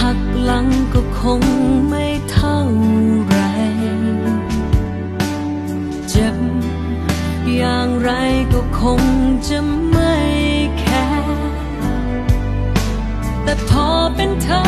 หักหลังก็คงไม่เท่าไรเจ็บอย่างไรก็คงจะไม่แคร์แต่พอเป็นเธอ